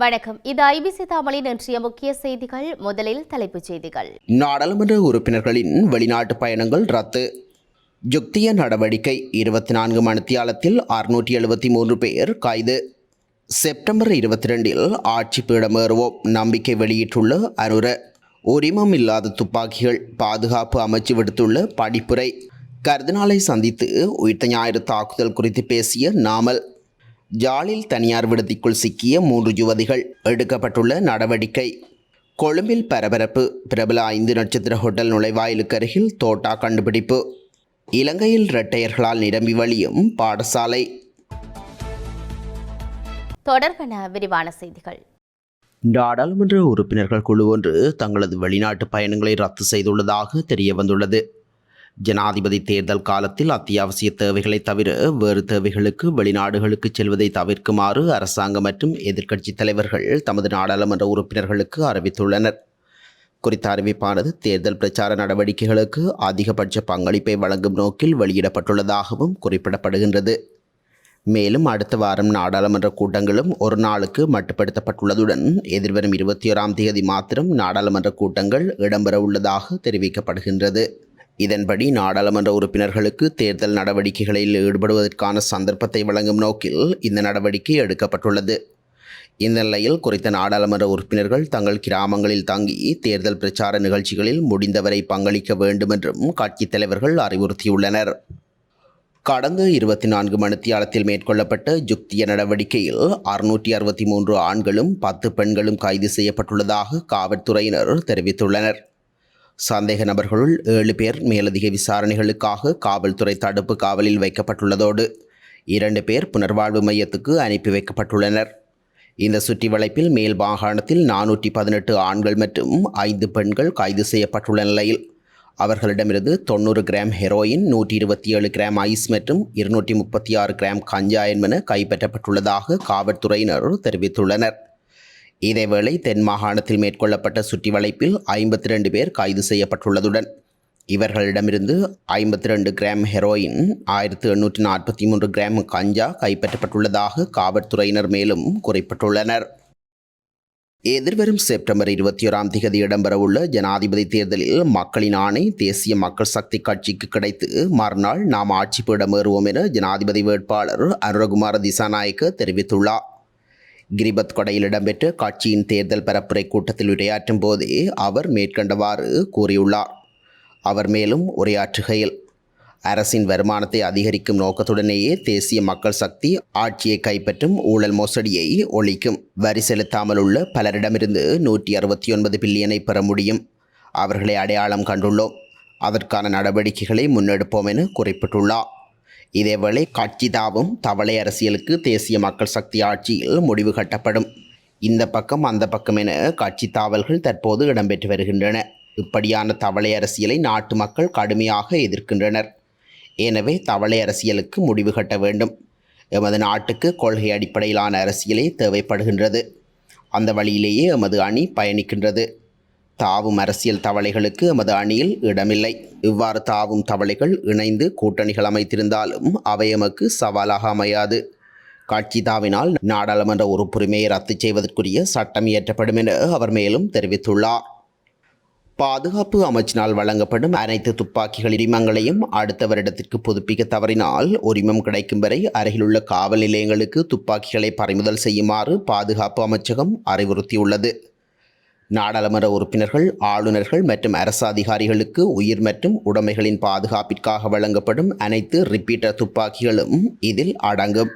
வணக்கம். இது ஐபிசி தமிழின் இன்றைய முக்கிய செய்திகள். முதலில் தலைப்புச் செய்திகள். நாடாளுமன்ற உறுப்பினர்களின் வெளிநாட்டு பயணங்கள் ரத்து. யுக்திய நடவடிக்கை இருபத்தி நான்கு மணித்தியாலத்தில் அறுநூற்றி எழுபத்தி மூன்று பேர் கைது. செப்டம்பர் இருபத்தி ரெண்டில் ஆட்சி பீடமேறுவோம் நம்பிக்கை வெளியிட்டுள்ள அனுர உரிமம் இல்லாத துப்பாக்கிகள் பாதுகாப்பு அமைச்சு விடுத்துள்ள படிப்புரை. கர்தினாலை சந்தித்து உயிர்த்த ஞாயிறு தாக்குதல் குறித்து பேசிய நாமல். ஜாலில் தனியார் விடுதிக்குள் சிக்கிய மூன்று யுவதிகள் எடுக்கப்பட்டுள்ள நடவடிக்கை. கொழும்பில் பரபரப்பு. பிரபல ஐந்து நட்சத்திர ஹோட்டல் நுழைவாயிலுக்கு அருகில் தோட்டா கண்டுபிடிப்பு. இலங்கையில் இரட்டையர்களால் நிரம்பி வழியும் பாடசாலை. தொடர்பான விரிவான செய்திகள். நாடாளுமன்ற உறுப்பினர்கள் குழு ஒன்று தங்களது வெளிநாட்டு பயணங்களை ரத்து செய்துள்ளதாக தெரிய வந்துள்ளது ஜனாதிபதி தேர்தல் காலத்தில் அத்தியாவசிய தேவைகளை தவிர வேறு தேவைகளுக்கு வெளிநாடுகளுக்கு செல்வதை தவிர்க்குமாறு அரசாங்கம் மற்றும் எதிர்க்கட்சித் தலைவர்கள் தமது நாடாளுமன்ற உறுப்பினர்களுக்கு அறிவித்துள்ளனர். குறித்த அறிவிப்பானது தேர்தல் பிரச்சார நடவடிக்கைகளுக்கு அதிகபட்ச பங்களிப்பை வழங்கும் நோக்கில் வெளியிடப்பட்டுள்ளதாகவும் குறிப்பிடப்படுகின்றது. மேலும் அடுத்த வாரம் நாடாளுமன்ற கூட்டங்களும் ஒரு நாளுக்கு மட்டுப்படுத்தப்பட்டுள்ளதுடன் எதிர்வரும் இருபத்தி ஓராம் தேதி மாத்திரம் நாடாளுமன்ற கூட்டங்கள் இடம்பெற உள்ளதாக தெரிவிக்கப்படுகின்றது. இதன்படி நாடாளுமன்ற உறுப்பினர்களுக்கு தேர்தல் நடவடிக்கைகளில் ஈடுபடுவதற்கான சந்தர்ப்பத்தை வழங்கும் நோக்கில் இந்த நடவடிக்கை எடுக்கப்பட்டுள்ளது. இந்த நிலையில் குறித்த நாடாளுமன்ற உறுப்பினர்கள் தங்கள் கிராமங்களில் தங்கி தேர்தல் பிரச்சார நிகழ்ச்சிகளில் முடிந்தவரை பங்களிக்க வேண்டும் என்றும் கட்சித் தலைவர்கள் அறிவுறுத்தியுள்ளனர். கடந்த இருபத்தி நான்கு மணித்தியாலத்தில் மேற்கொள்ளப்பட்ட ஜுக்திய நடவடிக்கையில் அறுநூற்றி அறுபத்தி மூன்று ஆண்களும் பத்து பெண்களும் கைது செய்யப்பட்டுள்ளதாக காவல்துறையினர் தெரிவித்துள்ளனர். சந்தேக நபர்களுள் ஏழு பேர் மேலதிக விசாரணைகளுக்காக காவல்துறை தடுப்பு காவலில் வைக்கப்பட்டுள்ளதோடு இரண்டு பேர் புனர்வாழ்வு மையத்துக்கு அனுப்பி வைக்கப்பட்டுள்ளனர். இந்த சுற்றி வளைப்பில் மேல் மாகாணத்தில் நானூற்றி பதினெட்டு ஆண்கள் மற்றும் ஐந்து பெண்கள் கைது செய்யப்பட்டுள்ள நிலையில் அவர்களிடமிருந்து தொண்ணூறு கிராம் ஹெரோயின் நூற்றி இருபத்தி ஏழு கிராம் ஐஸ் மற்றும் இருநூற்றி முப்பத்தி ஆறு கிராம் கஞ்சா என்பன கைப்பற்றப்பட்டுள்ளதாக காவல்துறையினர் தெரிவித்துள்ளனர். இதேவேளை தென் மாகாணத்தில் மேற்கொள்ளப்பட்ட சுற்றி வளைப்பில் ஐம்பத்தி ரெண்டு பேர் கைது செய்யப்பட்டுள்ளதுடன் இவர்களிடமிருந்து ஐம்பத்தி ரெண்டு கிராம் ஹெரோயின் ஆயிரத்து எண்ணூற்றி நாற்பத்தி மூன்று கிராம் கஞ்சா கைப்பற்றப்பட்டுள்ளதாக காவல்துறையினர் மேலும் குறிப்பிட்டுள்ளனர். எதிர்வரும் செப்டம்பர் இருபத்தி ஓராம் தேதி இடம்பெறவுள்ள ஜனாதிபதி தேர்தலில் மக்களின் ஆணை தேசிய மக்கள் சக்தி கட்சிக்கு கிடைத்து மறுநாள் நாம் ஆட்சி பீடமேறுவோம் என ஜனாதிபதி வேட்பாளர் அனுரகுமார திசாநாயக்க தெரிவித்துள்ளார். கிரிபத் கொடையில் இடம்பெற்ற கட்சியின் தேர்தல் பரப்புரை கூட்டத்தில் உரையாற்றும் போதே அவர் மேற்கண்டவாறு கூறியுள்ளார். அவர் மேலும் உரையாற்றுகையில் அரசின் வருமானத்தை அதிகரிக்கும் நோக்கத்துடனேயே தேசிய மக்கள் சக்தி ஆட்சியை கைப்பற்றும் ஊழல் மோசடியை ஒழிக்கும். வரி செலுத்தாமல் உள்ள பலரிடமிருந்து நூற்றி அறுபத்தி ஒன்பது பில்லியனை பெற முடியும். அவர்களை அடையாளம் கண்டுள்ளோம். அதற்கான நடவடிக்கைகளை முன்னெடுப்போம் என குறிப்பிட்டுள்ளார். இதேவேளை கட்சி தாவும் தவளை அரசியலுக்கு தேசிய மக்கள் சக்தி ஆட்சியில் முடிவு கட்டப்படும். இந்த பக்கம் அந்த பக்கம் என கட்சி தாவல்கள் தற்போது இடம்பெற்று வருகின்றன. இப்படியான தவளை அரசியலை நாட்டு மக்கள் கடுமையாக எதிர்க்கின்றனர். எனவே தவளை அரசியலுக்கு முடிவு கட்ட வேண்டும். எமது நாட்டுக்கு கொள்கை அடிப்படையிலான அரசியலே தேவைப்படுகின்றது. அந்த வழியிலேயே எமது அணி பயணிக்கின்றது. தாவும் அரசியல் தவளைகளுக்கு எமது அணியில் இடமில்லை. இவ்வாறு தாவும் தவளைகள் இணைந்து கூட்டணிகள் அமைத்திருந்தாலும் அவை எமக்கு சவாலாக அமையாது. காட்சி தாவினால் நாடாளுமன்ற உறுப்புரிமையை ரத்து செய்வதற்குரிய சட்டம் இயற்றப்படும் என அவர் மேலும் தெரிவித்துள்ளார். பாதுகாப்பு அமைச்சினால் வழங்கப்படும் அனைத்து துப்பாக்கிகள் உரிமங்களையும் அடுத்த வருடத்திற்கு புதுப்பிக்க தவறினால் உரிமம் கிடைக்கும் வரை அருகிலுள்ள காவல் நிலையங்களுக்கு துப்பாக்கிகளை பறிமுதல் செய்யுமாறு பாதுகாப்பு அமைச்சகம் அறிவுறுத்தியுள்ளது. நாடாளுமன்ற உறுப்பினர்கள் ஆளுநர்கள் மற்றும் அரசு அதிகாரிகளுக்கு உயிர் மற்றும் உடைமைகளின் பாதுகாப்பிற்காக வழங்கப்படும் அனைத்து ரிப்பீட்டர் துப்பாக்கிகளும் இதில் அடங்கும்.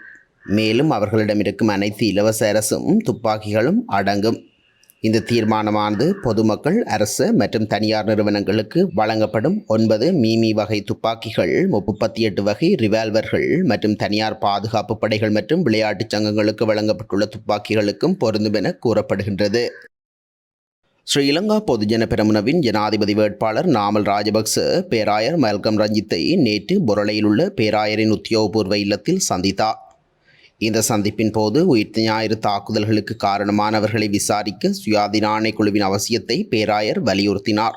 மேலும் அவர்களிடம் இருக்கும் அனைத்து இலவச அரசும் துப்பாக்கிகளும் அடங்கும். இந்த தீர்மானமானது பொதுமக்கள் அரசு மற்றும் தனியார் நிறுவனங்களுக்கு வழங்கப்படும் ஒன்பது மீமி வகை துப்பாக்கிகள் முப்பத்தி எட்டு வகை ரிவால்வர்கள் மற்றும் தனியார் பாதுகாப்பு படைகள் மற்றும் விளையாட்டுச் சங்கங்களுக்கு வழங்கப்பட்டுள்ள துப்பாக்கிகளுக்கும் பொருந்தும் என கூறப்படுகின்றது. ஸ்ரீலங்கா பொதுஜன பெரமுனவின் ஜனாதிபதி வேட்பாளர் நாமல் ராஜபக்ச பேராயர் மல்கம் ரஞ்சித்தை நேற்று புரளையில் உள்ள பேராயரின் உத்தியோகபூர்வ இல்லத்தில் சந்தித்தார். இந்த சந்திப்பின் போது உயிர்த்த ஞாயிறு தாக்குதல்களுக்கு காரணமானவர்களை விசாரிக்க சுயாதீன ஆணைக்குழுவின் அவசியத்தை பேராயர் வலியுறுத்தினார்.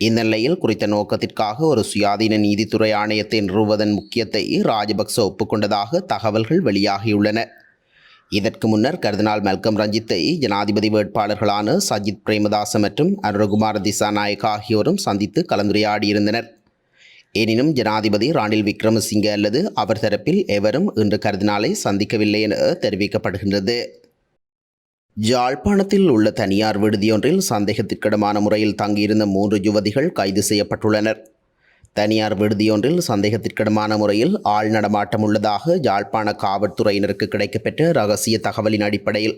இந்த நிலையில் குறித்த நோக்கத்திற்காக ஒரு சுயாதீன நீதித்துறை ஆணையத்தை நிறுவுவதன் முக்கியத்தை ராஜபக்ச ஒப்புக்கொண்டதாக தகவல்கள் வெளியாகியுள்ளன. இதற்கு முன்னர் கர்தினால் மெல்கம் ரஞ்சித்தை ஜனாதிபதி வேட்பாளர்களான சஜித் பிரேமதாச மற்றும் அருணகுமார் திசாநாயக் ஆகியோரும் சந்தித்து கலந்துரையாடியிருந்தனர். எனினும் ஜனாதிபதி ராணில் விக்ரமசிங்க அல்லது அவர் தரப்பில் எவரும் இன்று கர்தினாலை சந்திக்கவில்லை என தெரிவிக்கப்படுகின்றது. யாழ்ப்பாணத்தில் உள்ள தனியார் விடுதியொன்றில் சந்தேகத்திற்கிடமான முறையில் தங்கியிருந்த மூன்று யுவதிகள் கைது செய்யப்பட்டுள்ளனர். தனியார் விடுதியொன்றில் சந்தேகத்திற்கிடமான முறையில் ஆள் நடமாட்டம் உள்ளதாக யாழ்ப்பாண காவல்துறையினருக்கு கிடைக்கப்பெற்ற ரகசிய தகவலின் அடிப்படையில்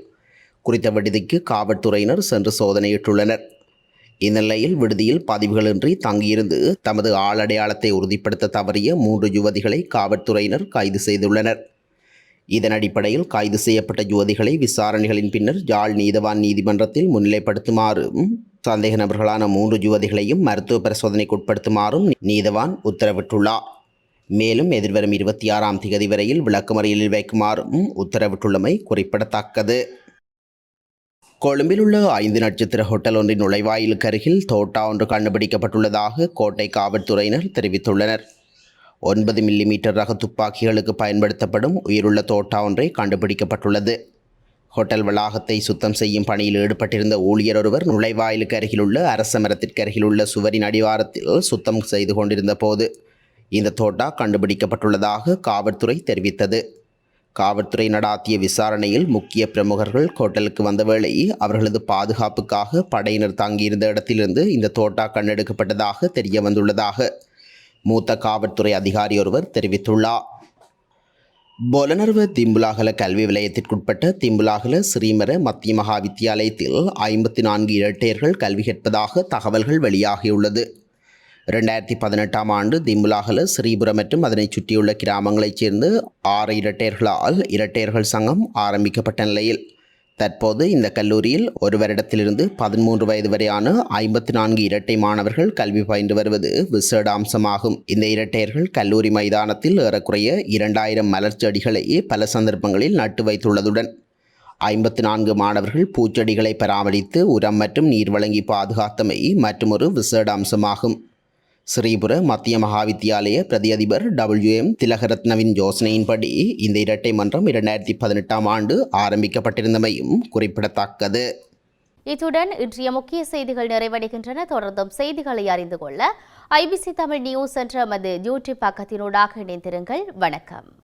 குறித்த விடுதிக்கு காவல்துறையினர் சென்று சோதனையிட்டுள்ளனர். இந்நிலையில் விடுதியில் பதிவுகளின்றி தங்கியிருந்து தமது ஆளடையாளத்தை உறுதிப்படுத்த தவறிய மூன்று யுவதிகளை காவல்துறையினர் கைது செய்துள்ளனர். இதன் அடிப்படையில் கைது செய்யப்பட்ட யுவதிகளை விசாரணைகளின் பின்னர் யாழ் நீதவான் நீதிமன்றத்தில் முன்னிலைப்படுத்துமாறும் சந்தேக நபர்களான மூன்று யுவதிகளையும் மருத்துவ பரிசோதனைக்கு உட்படுத்துமாறும் நீதவான் உத்தரவிட்டுள்ளார். மேலும் எதிர்வரும் இருபத்தி ஆறாம் திகதி வரையில் விளக்குமறியலில் வைக்குமாறும் உத்தரவிட்டுள்ளமை குறிப்பிடத்தக்கது. கொழும்பில் உள்ள ஐந்து நட்சத்திர ஹோட்டல் ஒன்றின் நுழைவாயிலுக்கு அருகில் தோட்டா ஒன்று கண்டுபிடிக்கப்பட்டுள்ளதாக கோட்டை காவல்துறையினர் தெரிவித்துள்ளனர். ஒன்பது மில்லிமீட்டர் ரக துப்பாக்கிகளுக்கு பயன்படுத்தப்படும் உயிருள்ள தோட்டா ஒன்றை கண்டுபிடிக்கப்பட்டுள்ளது. ஹோட்டல் வளாகத்தை சுத்தம் செய்யும் பணியில் ஈடுபட்டிருந்த ஊழியர் ஒருவர் நுழைவாயிலுக்கு அருகிலுள்ள அரச மரத்திற்கு அருகிலுள்ள சுவரின் அடிவாரத்தில் சுத்தம் செய்து கொண்டிருந்த போது இந்த தோட்டா கண்டுபிடிக்கப்பட்டுள்ளதாக காவல்துறை தெரிவித்தது. காவல்துறை நடாத்திய விசாரணையில் முக்கிய பிரமுகர்கள் ஹோட்டலுக்கு வந்த வேளை அவர்களது பாதுகாப்புக்காக படையினர் தங்கியிருந்த இடத்திலிருந்து இந்த தோட்டா கண்டெடுக்கப்பட்டதாக தெரிய வந்துள்ளதாக மூத்த காவல்துறை அதிகாரி ஒருவர் தெரிவித்துள்ளார். பொலனர்வ திம்புலாகல கல்வி விலையத்திற்குட்பட்ட திம்புலாகல ஸ்ரீமர மத்திய மகா வித்தியாலயத்தில் ஐம்பத்தி நான்கு இரட்டையர்கள் கல்வி கற்பதாக தகவல்கள் வெளியாகியுள்ளது. ரெண்டாயிரத்தி பதினெட்டாம் ஆண்டு திம்புலாகல ஸ்ரீபுரம் மற்றும் அதனைச் சுற்றியுள்ள கிராமங்களைச் சேர்ந்து ஆறு இரட்டையர்களால் இரட்டையர்கள் சங்கம் ஆரம்பிக்கப்பட்ட நிலையில் தற்போது இந்த கல்லூரியில் ஒரு வருடத்திலிருந்து பதிமூன்று வயது வரையான ஐம்பத்தி நான்கு இரட்டை மாணவர்கள் கல்வி பயின்று வருவது விசேட அம்சமாகும் இந்த இரட்டையர்கள் கல்லூரி மைதானத்தில் ஏறக்குறைய இரண்டாயிரம் மலர் செடிகளை பல சந்தர்ப்பங்களில் நட்டு வைத்துள்ளதுடன் ஐம்பத்தி நான்கு மாணவர்கள் பூச்செடிகளை பராமரித்து உரம் மற்றும் நீர் வழங்கி பாதுகாத்தமை மற்றொரு விசேட அம்சமாகும் ஸ்ரீபுர மத்திய மகாவித்தியாலய பிரதி அதிபர் டபிள்யூ எம் திலகரத்னவின் யோசனையின்படி இந்த இரட்டை மன்றம் இரண்டாயிரத்தி பதினெட்டாம் ஆண்டு ஆரம்பிக்கப்பட்டிருந்தமையும் குறிப்பிடத்தக்கது. இத்துடன் இன்றைய முக்கிய செய்திகள் நிறைவடைகின்றன. தொடர்ந்தும் செய்திகளை அறிந்து கொள்ள ஐபிசி தமிழ் நியூஸ் என்ற மது யூடியூப் பக்கத்தினூடாக இணைந்திருங்கள். வணக்கம்.